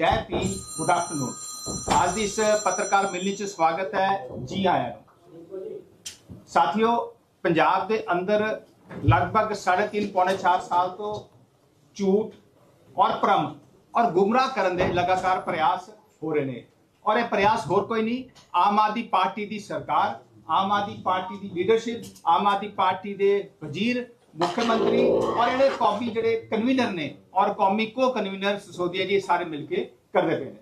ਜੈ ਪੀ good afternoon. ਅੱਜ ਦੀ ਇਸ ਪੱਤਰਕਾਰ ਮਿਲਣੀ 'ਚ ਸਵਾਗਤ ਹੈ ਜੀ ਆਇਆਂ ਨੂੰ। ਸਾਥੀਓ, ਪੰਜਾਬ ਦੇ ਅੰਦਰ ਲਗਭਗ 3.5 ਪੌਣੇ 4 ਸਾਲ ਤੋਂ ਝੂਠ ਔਰ ਭਰਮ ਔਰ ਗੁੰਮਰਾਹ ਕਰਨ ਦੇ ਲਗਾਤਾਰ ਪ੍ਰਯਾਸ ਹੋ ਰਹੇ ਨੇ। ਔਰ ਇਹ ਪ੍ਰਯਾਸ ਹੋਰ ਕੋਈ ਨਹੀਂ, ਆਮ ਆਦਮੀ ਪਾਰਟੀ ਦੀ ਸਰਕਾਰ, ਆਮ ਆਦਮੀ ਪਾਰਟੀ ਦੀ ਲੀਡਰਸ਼ਿਪ ਆਮ ਆਦਮੀ ਪਾਰਟੀ ਦੇ ਵਜ਼ੀਰ ਮੁੱਖ ਮੰਤਰੀ ਔਰ ਇਹਦੇ ਕੌਮੀ ਜਿਹੜੇ ਕਨਵੀਨਰ ਨੇ ਔਰ ਕੌਮੀ ਕੋ ਕਨਵੀਨਰ ਸਸੋਦੀਆ ਜੀ ਸਾਰੇ ਮਿਲ ਕੇ ਕਰਦੇ ਪਏ ਨੇ।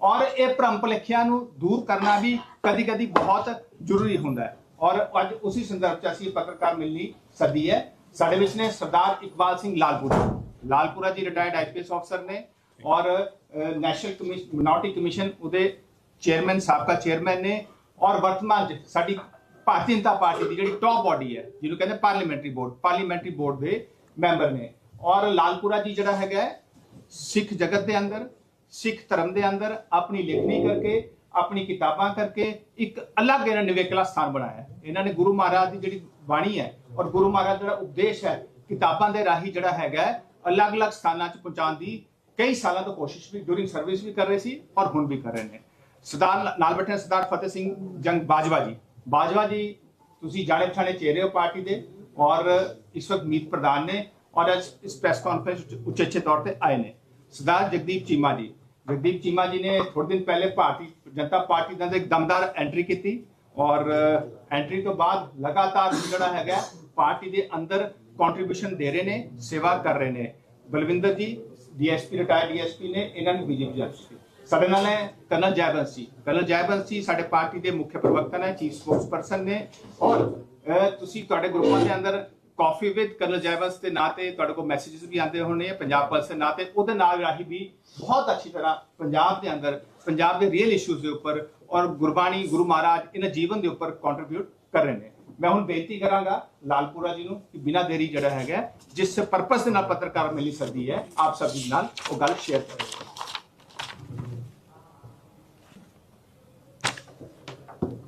ਔਰ ਇਹ ਭਰਮ ਭੁਲੇਖਿਆਂ ਨੂੰ ਦੂਰ ਕਰਨਾ ਵੀ ਕਦੀ-ਕਦੀ ਬਹੁਤ ਜ਼ਰੂਰੀ ਹੁੰਦਾ ਹੈ। ਔਰ ਅੱਜ ਉਸੇ ਸੰਦਰਭ 'ਚ ਅਸੀਂ ਪੱਤਰਕਾਰ ਮਿਲਣੀ ਸੱਦੀ ਹੈ। ਸਾਡੇ ਵਿੱਚ ਨੇ ਸਰਦਾਰ ਇਕਬਾਲ ਸਿੰਘ ਲਾਲਪੁਰਾ। ਲਾਲਪੁਰਾ ਜੀ ਰਿਟਾਇਰਡ ਆਈਪੀਐਸ ਅਫਸਰ ਨੇ ਔਰ ਨੈਸ਼ਨਲ ਕਮਿਸ਼ਨ ਮਿਨੋਰਟੀ ਕਮਿਸ਼ਨ ਉਹਦੇ ਚੇਅਰਮੈਨ ਸਾਬਕਾ ਚੇਅਰਮੈਨ ਨੇ ਔਰ ਵਰਤਮਾਨ 'ਚ ਸਾਡੀ ਭਾਰਤੀ ਜਨਤਾ ਪਾਰਟੀ ਦੀ ਜਿਹੜੀ ਟੌਪ ਬਾਡੀ ਹੈ, ਜਿਹਨੂੰ ਕਹਿੰਦੇ ਪਾਰਲੀਮੈਂਟਰੀ ਬੋਰਡ ਪਾਰਲੀਮੈਂਟਰੀ ਬੋਰਡ ਦੇ ਮੈਂਬਰ ਨੇ। ਔਰ ਲਾਲਪੁਰਾ ਜੀ ਜਿਹੜਾ ਹੈਗਾ ਸਿੱਖ ਜਗਤ ਦੇ ਅੰਦਰ, ਸਿੱਖ ਧਰਮ ਦੇ ਅੰਦਰ ਆਪਣੀ ਲਿਖਣੀ ਕਰਕੇ, ਆਪਣੀ ਕਿਤਾਬਾਂ ਕਰਕੇ ਇੱਕ ਅਲੱਗ ਇਹਨਾਂ ਨਿਵੇਕਲਾ ਸਥਾਨ ਬਣਾਇਆ। ਇਹਨਾਂ ਨੇ ਗੁਰੂ ਮਹਾਰਾਜ ਦੀ ਜਿਹੜੀ ਬਾਣੀ ਹੈ ਔਰ ਗੁਰੂ ਮਹਾਰਾਜ ਦਾ ਜਿਹੜਾ ਉਪਦੇਸ਼ ਹੈ, ਕਿਤਾਬਾਂ ਦੇ ਰਾਹੀਂ ਜਿਹੜਾ ਹੈਗਾ ਅਲੱਗ-ਅਲੱਗ ਸਥਾਨਾਂ 'ਚ ਪਹੁੰਚਾਉਣ ਦੀ ਕਈ ਸਾਲਾਂ ਤੋਂ ਕੋਸ਼ਿਸ਼ ਵੀ ਡੂਰਿੰਗ ਸਰਵਿਸ ਵੀ ਕਰ ਰਹੇ ਸੀ ਔਰ ਹੁਣ ਵੀ ਕਰ ਰਹੇ ਨੇ। ਸਰਦਾਰ ਨਾਲ ਬੈਠੇ ਨੇ ਸਰਦਾਰ ਫਤਿਹ ਸਿੰਘ ਜੰਗ ਬਾਜਵਾ ਜੀ। ਬਾਜਵਾ ਜੀ, ਤੁਸੀਂ ਜਾਣੇ ਪਛਾਣੇ ਚਿਹਰੇ ਹੋ ਪਾਰਟੀ ਦੇ ਔਰ ਇਸ ਵਕਤ ਮੀਤ ਪ੍ਰਧਾਨ ਨੇ ਔਰ ਅੱਜ ਇਸ ਪ੍ਰੈਸ ਕਾਨਫਰੰਸ ਵਿੱਚ ਉਚੇਚੇ ਤੌਰ ਤੇ ਆਏ ਨੇ। ਸਰਦਾਰ ਜਗਦੀਪ ਚੀਮਾ ਜੀ। ਜਗਦੀਪ ਚੀਮਾ ਜੀ ਨੇ ਥੋੜੇ ਦਿਨ ਪਹਿਲੇ ਭਾਰਤੀ ਜਨਤਾ ਪਾਰਟੀ ਦਾ ਇੱਕ ਦਮਦਾਰ ਐਂਟਰੀ ਕੀਤੀ ਔਰ ਐਂਟਰੀ ਤੋਂ ਬਾਅਦ ਲਗਾਤਾਰ ਜਿਹੜਾ ਹੈਗਾ, ਪਾਰਟੀ ਦੇ ਅੰਦਰ ਕੰਟਰੀਬਿਊਸ਼ਨ ਦੇ ਰਹੇ ਨੇ, ਸੇਵਾ ਕਰ ਰਹੇ ਨੇ। ਬਲਵਿੰਦਰ ਜੀ, ਡੀਐਸਪੀ ਰਿਟਾਇਰਡ ਡੀਐਸਪੀ ਨੇ ਇਹਨਾਂ ਨੂੰ ਬੀਜੇਪੀ ਜਾ ਸਾਡੇ ਨਾਲ ਹੈ, ਕਰਨਲ ਜੈਬੰਸ ਜੀ ਕਰਨਲ ਜੈਬੰਸ ਜੀ ਸਾਡੇ ਪਾਰਟੀ ਦੇ ਮੁੱਖ ਪ੍ਰਵਕਤਾ ਨੇ ਚੀਫ ਸਪੋਕਸਪਰਸਨ ਨੇ। ਔਰ ਤੁਸੀਂ ਤੁਹਾਡੇ ਗਰੁੱਪਾਂ ਦੇ ਅੰਦਰ ਕਾਫੀ ਵਿਦ ਕਰਨਲ ਜੈਬੰਸ ਦੇ ਨਾਂ ਤੇ ਤੁਹਾਡੇ ਕੋਲ ਮੈਸੇजेस ਵੀ ਆਉਂਦੇ ਹੋਣੇ ਪੰਜਾਬ ਪਲਸ ਦੇ ਨਾਂ ਤੇ। ਉਹਦੇ ਨਾਲ ਰਾਹੀਂ ਵੀ ਬਹੁਤ ਅੱਛੀ ਤਰ੍ਹਾਂ ਪੰਜਾਬ ਦੇ ਅੰਦਰ, ਪੰਜਾਬ ਦੇ ਰੀਅਲ ਇਸ਼ੂਜ਼ ਦੇ ਉੱਪਰ ਔਰ ਗੁਰਬਾਣੀ, ਗੁਰੂ ਮਹਾਰਾਜ ਇਹਨਾਂ ਜੀਵਨ ਦੇ ਉੱਪਰ ਕੰਟਰੀਬਿਊਟ ਕਰ ਰਹੇ ਨੇ। ਮੈਂ ਹੁਣ ਬੇਨਤੀ ਕਰਾਂਗਾ ਲਾਲਪੁਰਾ ਜੀ ਨੂੰ ਕਿ ਬਿਨਾਂ ਦੇਰੀ ਜਿਹੜਾ ਹੈਗਾ, ਜਿਸ ਪਰਪਸ ਦੇ ਨਾਲ ਪੱਤਰਕਾਰ ਮਿਲੀ ਸਕਦੀ ਹੈ, ਆਪ ਸਭ ਦੇ ਨਾਲ ਉਹ ਗੱਲ ਸ਼ੇਅਰ ਕਰੋ।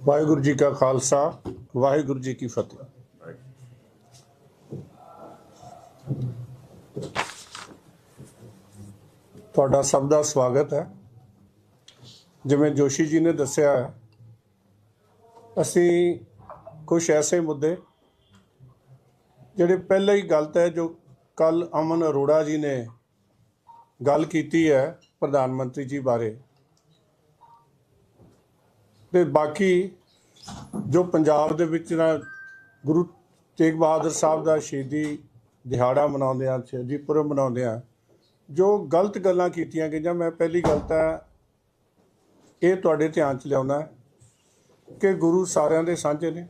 ਵਾਹਿਗੁਰੂ ਜੀ ਕਾ ਖਾਲਸਾ, ਵਾਹਿਗੁਰੂ ਜੀ ਕੀ ਫਤਿਹ। ਤੁਹਾਡਾ ਸਭ ਦਾ ਸਵਾਗਤ ਹੈ। ਜਿਵੇਂ ਜੋਸ਼ੀ ਜੀ ਨੇ ਦੱਸਿਆ ਅਸੀਂ ਕੁਝ ਐਸੇ ਮੁੱਦੇ ਜਿਹੜੇ ਪਹਿਲਾਂ ਹੀ ਗਲਤ ਹੈ, ਜੋ ਕੱਲ ਅਮਨ ਅਰੋੜਾ ਜੀ ਨੇ ਗੱਲ ਕੀਤੀ ਹੈ ਪ੍ਰਧਾਨ ਮੰਤਰੀ ਜੀ ਬਾਰੇ। ਤੇ ਬਾਕੀ ਜੋ ਪੰਜਾਬ ਦੇ ਵਿੱਚ ਨਾ ਗੁਰੂ ਤੇਗ ਬਹਾਦਰ ਸਾਹਿਬ ਦਾ ਸ਼ਹੀਦੀ ਦਿਹਾੜਾ ਮਨਾਉਂਦੇ ਆ, ਸ਼ਹੀਦੀ ਪੁਰਬ ਮਨਾਉਂਦੇ ਆ, ਜੋ ਗਲਤ ਗੱਲਾਂ ਕੀਤੀਆਂ ਗਈਆਂ, ਮੈਂ ਪਹਿਲੀ ਗੱਲ ਤਾਂ ਇਹ ਤੁਹਾਡੇ ਧਿਆਨ 'ਚ ਲਿਆਉਣਾ ਕਿ ਗੁਰੂ ਸਾਰਿਆਂ ਦੇ ਸਾਂਝੇ ਨੇ।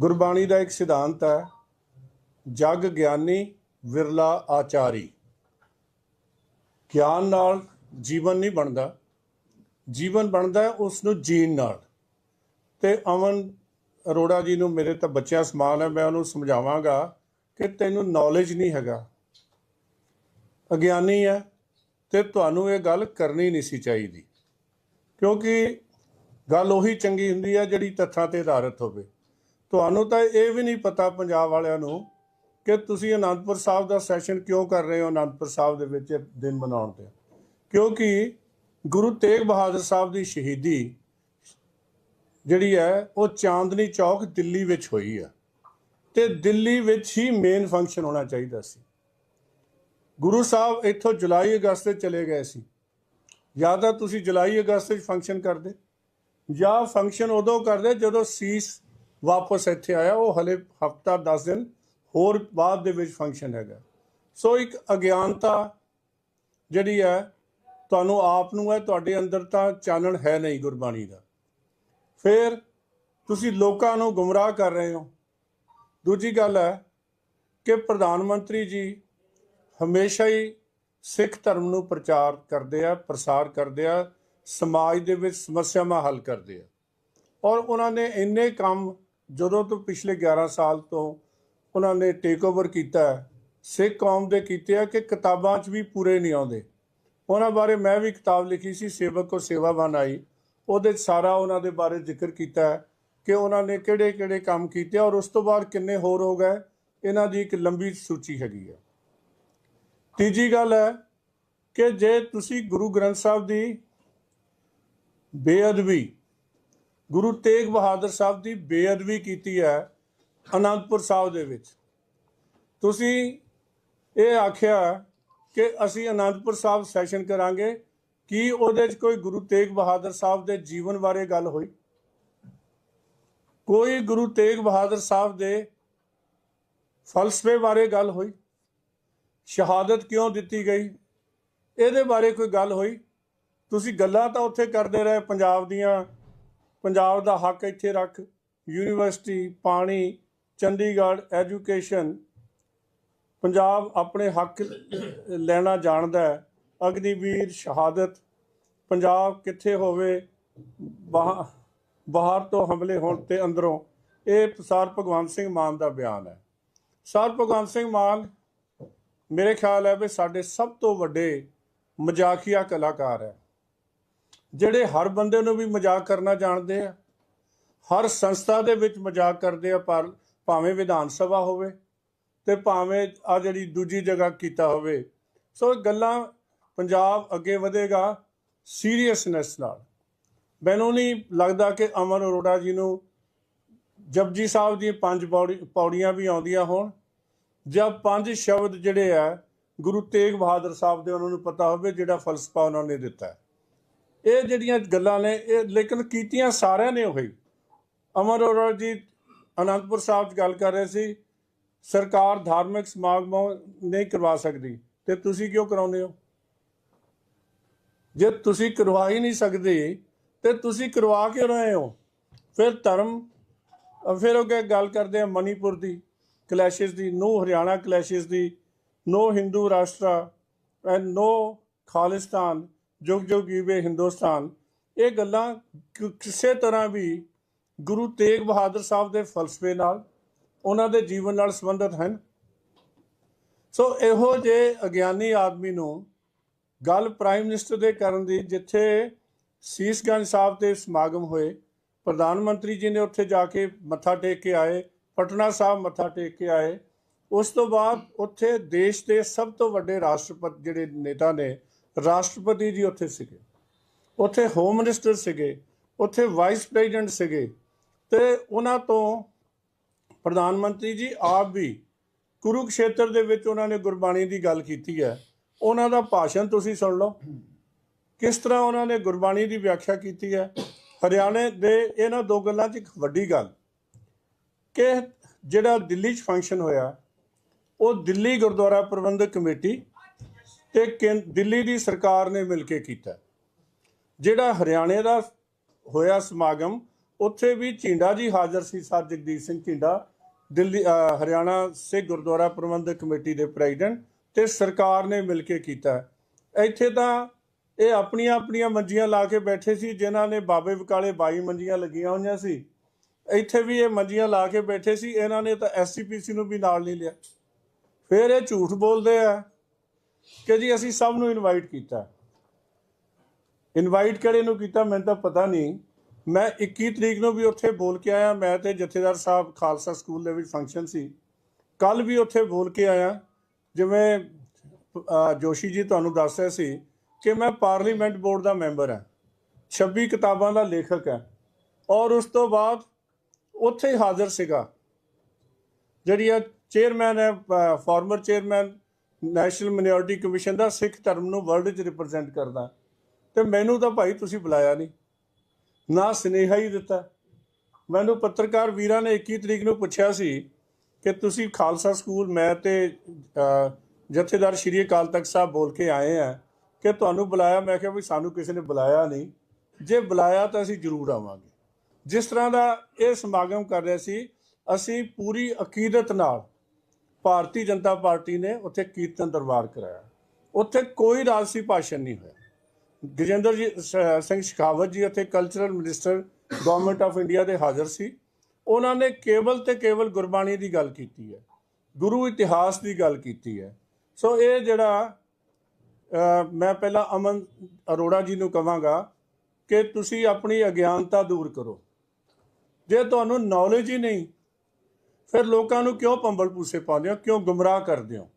ਗੁਰਬਾਣੀ ਦਾ ਇੱਕ ਸਿਧਾਂਤ ਹੈ, ਜਗ ਗਿਆਨੀ ਵਿਰਲਾ ਆਚਾਰੀ। ਗਿਆਨ ਨਾਲ ਜੀਵਨ ਨਹੀਂ ਬਣਦਾ। ਜੀਵਨ ਬਣਦਾ ਹੈ ਉਸ ਨੂੰ ਜੀਣ ਨਾਲ। ਤੇ ਅਮਨ ਅਰੋੜਾ ਜੀ ਨੂੰ ਮੇਰੇ ਤਾਂ ਬੱਚਿਆਂ ਸਮਾਨ ਹੈ, ਮੈਂ ਉਹਨੂੰ ਸਮਝਾਵਾਂਗਾ ਕਿ ਤੈਨੂੰ ਨੌਲੇਜ ਨਹੀਂ ਹੈਗਾ। ਅਗਿਆਨੀ ਹੈ ਤੇ ਤੁਹਾਨੂੰ ਇਹ ਗੱਲ ਕਰਨੀ ਨਹੀਂ ਸੀ ਚਾਹੀਦੀ। ਕਿਉਂਕਿ ਗੱਲ ਉਹੀ ਚੰਗੀ ਹੁੰਦੀ ਹੈ ਜਿਹੜੀ ਤੱਥਾਂ ਤੇ ਆਧਾਰਿਤ ਹੋਵੇ। ਤੁਹਾਨੂੰ ਤਾਂ ਇਹ ਵੀ ਨਹੀਂ ਪਤਾ ਪੰਜਾਬ ਵਾਲਿਆਂ ਨੂੰ ਕਿ ਤੁਸੀਂ ਅਨੰਦਪੁਰ ਸਾਹਿਬ ਦਾ ਸੈਸ਼ਨ ਕਿਉਂ ਕਰ ਰਹੇ ਹੋ ਅਨੰਦਪੁਰ ਸਾਹਿਬ ਦੇ ਵਿੱਚ ਇਹ ਦਿਨ ਮਨਾਉਣ ਤੇ। ਕਿਉਂਕਿ ਗੁਰੂ ਤੇਗ ਬਹਾਦਰ ਸਾਹਿਬ ਦੀ ਸ਼ਹੀਦੀ ਜਿਹੜੀ ਹੈ, ਉਹ ਚਾਂਦਨੀ ਚੌਕ ਦਿੱਲੀ ਵਿੱਚ ਹੋਈ ਆ ਤੇ ਦਿੱਲੀ ਵਿੱਚ ਹੀ ਮੇਨ ਫੰਕਸ਼ਨ ਹੋਣਾ ਚਾਹੀਦਾ ਸੀ। ਗੁਰੂ ਸਾਹਿਬ ਇੱਥੋਂ ਜੁਲਾਈ ਅਗਸਤ ਵਿੱਚ ਚਲੇ ਗਏ ਸੀ। ਜਾਂ ਤਾਂ ਤੁਸੀਂ ਜੁਲਾਈ ਅਗਸਤ ਵਿੱਚ ਫੰਕਸ਼ਨ ਕਰਦੇ, ਜਾਂ ਫੰਕਸ਼ਨ ਉਦੋਂ ਕਰਦੇ ਜਦੋਂ ਸੀਸ ਵਾਪਸ ਇੱਥੇ ਆਇਆ। ਉਹ ਹਲੇ ਹਫਤਾ 10 ਦਿਨ ਹੋਰ ਬਾਅਦ ਦੇ ਵਿੱਚ ਫੰਕਸ਼ਨ ਹੈਗਾ। ਸੋ ਇੱਕ ਅਗਿਆਨਤਾ ਜਿਹੜੀ ਹੈ, ਤੁਹਾਨੂੰ ਆਪ ਨੂੰ ਹੈ, ਤੁਹਾਡੇ ਅੰਦਰ ਤਾਂ ਚਾਨਣ ਹੈ ਨਹੀਂ ਗੁਰਬਾਣੀ ਦਾ। ਫਿਰ ਤੁਸੀਂ ਲੋਕਾਂ ਨੂੰ ਗੁੰਮਰਾਹ ਕਰ ਰਹੇ ਹੋ। ਦੂਜੀ ਗੱਲ ਹੈ ਕਿ ਪ੍ਰਧਾਨ ਮੰਤਰੀ ਜੀ ਹਮੇਸ਼ਾ ਹੀ ਸਿੱਖ ਧਰਮ ਨੂੰ ਪ੍ਰਚਾਰ ਕਰਦੇ ਆ, ਪ੍ਰਸਾਰ ਕਰਦੇ ਆ, ਸਮਾਜ ਦੇ ਵਿੱਚ ਸਮੱਸਿਆਵਾਂ ਹੱਲ ਕਰਦੇ ਆ। ਔਰ ਉਹਨਾਂ ਨੇ ਇੰਨੇ ਕੰਮ ਜਦੋਂ ਤੋਂ ਪਿਛਲੇ 11 ਸਾਲ ਤੋਂ ਉਹਨਾਂ ਨੇ ਟੇਕ ਓਵਰ ਕੀਤਾ ਸਿੱਖ ਕੌਮ ਦੇ ਕੀਤੇ ਆ ਕਿ ਕਿਤਾਬਾਂ 'ਚ ਵੀ ਪੂਰੇ ਨਹੀਂ ਆਉਂਦੇ। ਉਹਨਾਂ ਬਾਰੇ ਮੈਂ ਵੀ ਕਿਤਾਬ ਲਿਖੀ ਸੀ, ਸੇਵਕ ਕੋ ਸੇਵਾਵਾਨ ਆਈ। ਉਹਦੇ 'ਚ ਸਾਰਾ ਉਹਨਾਂ ਦੇ ਬਾਰੇ ਜ਼ਿਕਰ ਕੀਤਾ ਹੈ ਕਿ ਉਹਨਾਂ ਨੇ ਕਿਹੜੇ ਕਿਹੜੇ ਕੰਮ ਕੀਤੇ ਔਰ ਉਸ ਤੋਂ ਬਾਅਦ ਕਿੰਨੇ ਹੋਰ ਹੋ ਗਏ। ਇਹਨਾਂ ਦੀ ਇੱਕ ਲੰਬੀ ਸੂਚੀ ਹੈਗੀ ਹੈ ਤੀਜੀ ਗੱਲ ਹੈ ਕਿ ਜੇ ਤੁਸੀਂ ਗੁਰੂ ਗ੍ਰੰਥ ਸਾਹਿਬ ਦੀ ਬੇਅਦਬੀ, ਗੁਰੂ ਤੇਗ ਬਹਾਦਰ ਸਾਹਿਬ ਦੀ ਬੇਅਦਬੀ ਕੀਤੀ ਹੈ ਅਨੰਦਪੁਰ ਸਾਹਿਬ ਦੇ ਵਿੱਚ, ਤੁਸੀਂ ਇਹ ਆਖਿਆ ਕਿ ਅਸੀਂ ਅਨੰਦਪੁਰ ਸਾਹਿਬ ਸੈਸ਼ਨ ਕਰਾਂਗੇ ਕੀ ਉਹਦੇ 'ਚ ਕੋਈ ਗੁਰੂ ਤੇਗ ਬਹਾਦਰ ਸਾਹਿਬ ਦੇ ਜੀਵਨ ਬਾਰੇ ਗੱਲ ਹੋਈ? ਕੋਈ ਗੁਰੂ ਤੇਗ ਬਹਾਦਰ ਸਾਹਿਬ ਦੇ ਫਲਸਫੇ ਬਾਰੇ ਗੱਲ ਹੋਈ? ਸ਼ਹਾਦਤ ਕਿਉਂ ਦਿੱਤੀ ਗਈ? ਇਹਦੇ ਬਾਰੇ ਕੋਈ ਗੱਲ ਹੋਈ? ਤੁਸੀਂ ਗੱਲਾਂ ਤਾਂ ਉੱਥੇ ਕਰਦੇ ਰਹੇ, ਪੰਜਾਬ ਦੀਆਂ, ਪੰਜਾਬ ਦਾ ਹੱਕ ਇੱਥੇ ਰੱਖ, ਯੂਨੀਵਰਸਿਟੀ, ਪਾਣੀ, ਚੰਡੀਗੜ੍ਹ, ਐਜੂਕੇਸ਼ਨ, ਪੰਜਾਬ ਆਪਣੇ ਹੱਕ ਲੈਣਾ ਜਾਣਦਾ ਹੈ। ਅਗਨੀਵੀਰ, ਸ਼ਹਾਦਤ, ਪੰਜਾਬ ਕਿੱਥੇ ਹੋਵੇ, ਬਾਹ- ਬਾਹਰ ਤੋਂ ਹਮਲੇ ਹੋਣ ਤੇ ਅੰਦਰੋਂ ਇਹ ਸਰ ਭਗਵੰਤ ਸਿੰਘ ਮਾਨ ਦਾ ਬਿਆਨ ਹੈ। ਸਰ ਭਗਵੰਤ ਸਿੰਘ ਮਾਨ, ਮੇਰੇ ਖਿਆਲ ਹੈ ਵੀ ਸਾਡੇ ਸਭ ਤੋਂ ਵੱਡੇ ਮਜ਼ਾਕੀਆ ਕਲਾਕਾਰ ਹੈ। ਜਿਹੜੇ ਹਰ ਬੰਦੇ ਨੂੰ ਵੀ ਮਜ਼ਾਕ ਕਰਨਾ ਜਾਣਦੇ ਆ, ਹਰ ਸੰਸਥਾ ਦੇ ਵਿੱਚ ਮਜ਼ਾਕ ਕਰਦੇ ਆ, ਪਰ ਭਾਵੇਂ ਵਿਧਾਨ ਸਭਾ ਹੋਵੇ ਤੇ ਭਾਵੇਂ ਆ ਜਿਹੜੀ ਦੂਜੀ ਜਗ੍ਹਾ ਕੀਤਾ ਹੋਵੇ, ਸੋ ਇਹ ਗੱਲਾਂ ਪੰਜਾਬ ਅੱਗੇ ਵਧੇਗਾ ਸੀਰੀਅਸਨੈਸ ਨਾਲ। ਮੈਨੂੰ ਨਹੀਂ ਲੱਗਦਾ ਕਿ ਅਮਰ ਅਰੋੜਾ ਜੀ ਨੂੰ ਜਪਜੀ ਸਾਹਿਬ ਦੀ ਪੰਜ ਪੌੜੀ- ਪੌੜੀਆਂ ਵੀ ਆਉਂਦੀਆਂ ਹੋਣ। ਜਾਂ ਪੰਜ ਸ਼ਬਦ ਜਿਹੜੇ ਆ, ਗੁਰੂ ਤੇਗ ਬਹਾਦਰ ਸਾਹਿਬ ਦੇ ਉਹਨਾਂ ਨੂੰ ਪਤਾ ਹੋਵੇ ਜਿਹੜਾ ਫਲਸਫਾ ਉਹਨਾਂ ਨੇ ਦਿੱਤਾ ਇਹ ਜਿਹੜੀਆਂ ਗੱਲਾਂ ਨੇ, ਇਹ ਲੇਕਿਨ ਕੀਤੀਆਂ ਸਾਰਿਆਂ ਨੇ ਉਹੀ। ਅਮਰ ਅਰੋੜਾ ਜੀ ਅਨੰਦਪੁਰ ਸਾਹਿਬ 'ਚ ਗੱਲ ਕਰ ਰਹੇ ਸੀ, ਸਰਕਾਰ ਧਾਰਮਿਕ ਸਮਾਗਮ ਨਹੀਂ ਕਰਵਾ ਸਕਦੀ, ਤੇ ਤੁਸੀਂ ਕਿਉਂ ਕਰਾਉਂਦੇ ਹੋ? ਜੇ ਤੁਸੀਂ ਕਰਵਾ ਹੀ ਨਹੀਂ ਸਕਦੇ ਤੇ ਤੁਸੀਂ ਕਰਵਾ ਕਿਉਂ ਰਹੇ ਹੋ? ਫਿਰ ਧਰਮ ਫਿਰ ਉਹ ਗੱਲ ਕਰਦੇ ਆ ਮਨੀਪੁਰ ਦੀ ਕਲੈਸ਼ਸ ਦੀ, no Haryana clashes the, no Hindu Rashtra, and no Khalistan, ਜੁਗ ਜੁਗ ਜੀਵੇ ਹਿੰਦੁਸਤਾਨ। ਇਹ ਗੱਲਾਂ ਕਿਸੇ ਤਰ੍ਹਾਂ ਵੀ ਗੁਰੂ ਤੇਗ ਬਹਾਦਰ ਸਾਹਿਬ ਦੇ ਫਲਸਫੇ ਨਾਲ, ਉਹਨਾਂ ਦੇ ਜੀਵਨ ਨਾਲ ਸੰਬੰਧਿਤ ਹਨ। ਸੋ ਇਹੋ ਜੇ ਅਗਿਆਨੀ ਆਦਮੀ ਨੂੰ ਗੱਲ ਪ੍ਰਾਈਮ ਮਿਨਿਸਟਰ ਦੇ ਕਰਨ ਦੀ, ਜਿੱਥੇ ਸੀਸਗੰਜ ਸਾਹਿਬ ਤੇ ਸਮਾਗਮ ਹੋਏ, ਪ੍ਰਧਾਨ ਮੰਤਰੀ ਜੀ ਨੇ ਉੱਥੇ ਜਾ ਕੇ ਮੱਥਾ ਟੇਕ ਕੇ ਆਏ, ਪਟਨਾ ਸਾਹਿਬ ਮੱਥਾ ਟੇਕ ਕੇ ਆਏ। ਉਸ ਤੋਂ ਬਾਅਦ ਉੱਥੇ ਦੇਸ਼ ਦੇ ਸਭ ਤੋਂ ਵੱਡੇ ਰਾਸ਼ਟਰਪਤੀ ਜਿਹੜੇ ਨੇਤਾ ਨੇ, ਰਾਸ਼ਟਰਪਤੀ ਜੀ ਉੱਥੇ ਸੀਗੇ। ਉੱਥੇ ਹੋਮ ਮਿਨਿਸਟਰ ਸੀਗੇ, ਉੱਥੇ ਵਾਈਸ ਪ੍ਰੈਜ਼ੀਡੈਂਟ ਸੀਗੇ ਤੇ ਉਹਨਾਂ ਤੋਂ ਪ੍ਰਧਾਨ ਮੰਤਰੀ ਜੀ ਆਪ ਵੀ ਕੁਰੂਕਸ਼ੇਤਰ ਦੇ ਵਿੱਚ ਉਹਨਾਂ ਨੇ ਗੁਰਬਾਣੀ ਦੀ ਗੱਲ ਕੀਤੀ ਹੈ। ਉਹਨਾਂ ਦਾ ਭਾਸ਼ਣ ਤੁਸੀਂ ਸੁਣ ਲਓ। ਕਿਸ ਤਰ੍ਹਾਂ ਉਹਨਾਂ ਨੇ ਗੁਰਬਾਣੀ ਦੀ ਵਿਆਖਿਆ ਕੀਤੀ ਹੈ। ਹਰਿਆਣੇ ਦੇ ਇਹਨਾਂ ਦੋ ਗੱਲਾਂ 'ਚ ਇੱਕ ਵੱਡੀ ਗੱਲ। ਕਿ ਜਿਹੜਾ ਦਿੱਲੀ 'ਚ ਫੰਕਸ਼ਨ ਹੋਇਆ, ਉਹ ਦਿੱਲੀ ਗੁਰਦੁਆਰਾ ਪ੍ਰਬੰਧਕ ਕਮੇਟੀ ਤੇ ਕੇਂ- ਦਿੱਲੀ ਦੀ ਸਰਕਾਰ ਨੇ ਮਿਲ ਕੇ ਕੀਤਾ। ਜਿਹੜਾ ਹਰਿਆਣੇ ਦਾ ਹੋਇਆ ਸਮਾਗਮ, ਉੱਥੇ ਵੀ ਝਿੰਡਾ ਜੀ ਹਾਜ਼ਰ ਸੀ ਸਰ ਜਗਦੀਪ ਸਿੰਘ ਝਿੰਡਾ। ਦਿੱਲੀ ਹਰਿਆਣਾ ਸਿੱਖ ਗੁਰਦੁਆਰਾ ਪ੍ਰਬੰਧਕ ਕਮੇਟੀ ਦੇ ਪ੍ਰੈਜ਼ੀਡੈਂਟ। ਤੇ ਸਰਕਾਰ ਨੇ ਮਿਲ ਕੇ ਕੀਤਾ ਇੱਥੇ ਤਾਂ ਇਹ ਆਪਣੀਆਂ ਆਪਣੀਆਂ ਮੰਜੀਆਂ ਲਾ ਕੇ ਬੈਠੇ ਸੀ, ਜਿਨ੍ਹਾਂ ਨੇ ਬਾਬੇ ਬਕਾਲੇ 22 ਮੰਜੀਆਂ ਲੱਗੀਆਂ ਹੋਈਆਂ ਸੀ। ਇੱਥੇ ਵੀ ਇਹ ਮੰਜੀਆਂ ਲਾ ਕੇ ਬੈਠੇ ਸੀ, ਇਹਨਾਂ ਨੇ ਤਾਂ ਐਸਸੀਪੀਸੀ ਨੂੰ ਵੀ ਨਾਲ ਨਹੀਂ ਲਿਆ। ਫਿਰ ਇਹ ਝੂਠ ਬੋਲਦੇ ਆ ਕਿ ਜੀ ਅਸੀਂ ਸਭ ਨੂੰ ਇਨਵਾਈਟ ਕੀਤਾ। ਇਨਵਾਈਟ ਕਿਹੜੇ ਨੂੰ ਕੀਤਾ ਮੈਨੂੰ ਤਾਂ ਪਤਾ ਨਹੀਂ। ਮੈਂ 21 ਤਰੀਕ ਨੂੰ ਵੀ ਉੱਥੇ ਬੋਲ ਕੇ ਆਇਆ। ਮੈਂ ਤੇ ਜਥੇਦਾਰ ਸਾਹਿਬ ਖਾਲਸਾ ਸਕੂਲ ਦੇ ਵਿੱਚ ਫੰਕਸ਼ਨ ਸੀ। ਕੱਲ ਵੀ ਉੱਥੇ ਬੋਲ ਕੇ ਆਇਆ। ਜਿਵੇਂ ਜੋਸ਼ੀ ਜੀ ਤੁਹਾਨੂੰ ਦੱਸ ਰਹੇ ਸੀ ਕਿ ਮੈਂ ਪਾਰਲੀਮੈਂਟ ਬੋਰਡ ਦਾ ਮੈਂਬਰ ਹਾਂ। 26 ਕਿਤਾਬਾਂ ਦਾ ਲੇਖਕ ਹਾਂ। ਔਰ ਉਸ ਤੋਂ ਬਾਅਦ ਉੱਥੇ ਹੀ ਹਾਜ਼ਰ ਸੀਗਾ। ਜਿਹੜੀ ਆ ਚੇਅਰਮੈਨ ਹੈ former chairman national minority commission ਦਾ ਸਿੱਖ ਧਰਮ ਨੂੰ ਵਰਲਡ 'ਚ ਰਿਪਰੈਜ਼ੈਂਟ ਕਰਦਾ। ਤੇ ਮੈਨੂੰ ਤਾਂ ਭਾਈ ਤੁਸੀਂ ਬੁਲਾਇਆ ਨਹੀਂ। ਨਾ ਸੁਨੇਹਾ ਹੀ ਦਿੱਤਾ। ਮੈਨੂੰ ਪੱਤਰਕਾਰ ਵੀਰਾਂ ਨੇ 21 ਤਰੀਕ ਨੂੰ ਪੁੱਛਿਆ ਸੀ ਕਿ ਤੁਸੀਂ ਖਾਲਸਾ ਸਕੂਲ, ਮੈਂ ਤੇ ਜਥੇਦਾਰ ਸ਼੍ਰੀ ਅਕਾਲ ਤਖਤ ਸਾਹਿਬ ਬੋਲ ਕੇ ਆਏ ਆ ਕਿ ਤੁਹਾਨੂੰ ਬੁਲਾਇਆ, ਮੈਂ ਕਿਹਾ ਵੀ ਸਾਨੂੰ ਕਿਸੇ ਨੇ ਬੁਲਾਇਆ ਨਹੀਂ। ਜੇ ਬੁਲਾਇਆ ਤਾਂ ਅਸੀਂ ਜ਼ਰੂਰ ਆਵਾਂਗੇ। ਜਿਸ ਤਰ੍ਹਾਂ ਦਾ ਇਹ ਸਮਾਗਮ ਕਰ ਰਿਹਾ ਸੀ, ਅਸੀਂ ਪੂਰੀ ਅਕੀਦਤ ਨਾਲ ਭਾਰਤੀ ਜਨਤਾ ਪਾਰਟੀ ਨੇ ਉੱਥੇ ਕੀਰਤਨ ਦਰਬਾਰ ਕਰਾਇਆ। ਉੱਥੇ ਕੋਈ ਰਾਜਸੀ ਭਾਸ਼ਣ ਨਹੀਂ ਹੋਇਆ। ਗਜੇਂਦਰ ਜੀ ਸਿੰਘ ਸ਼ਿਕਾਵਤ ਜੀ, ਉੱਥੇ cultural minister government of India ਦੇ ਹਾਜ਼ਰ ਸੀ। ਉਹਨਾਂ ਨੇ ਕੇਵਲ ਤੇ ਕੇਵਲ ਗੁਰਬਾਣੀ ਦੀ ਗੱਲ ਕੀਤੀ ਹੈ, ਗੁਰੂ ਇਤਿਹਾਸ ਦੀ ਗੱਲ ਕੀਤੀ ਹੈ। ਸੋ ਇਹ ਜਿਹੜਾ ਮੈਂ ਪਹਿਲਾਂ ਅਮਨ ਅਰੋੜਾ ਜੀ ਨੂੰ ਕਵਾਂਗਾ ਕਿ ਤੁਸੀਂ ਆਪਣੀ ਅਗਿਆਨਤਾ ਦੂਰ ਕਰੋ। ਜੇ ਤੁਹਾਨੂੰ ਨੌਲੇਜ ਹੀ ਨਹੀਂ, ਫਿਰ ਲੋਕਾਂ ਨੂੰ ਕਿਉਂ ਪੰਬਲ ਪੂਸੇ ਪਾਉਂਦੇ ਹੋ, ਕਿਉਂ ਗੁੰਮਰਾਹ ਕਰਦੇ ਹੋ?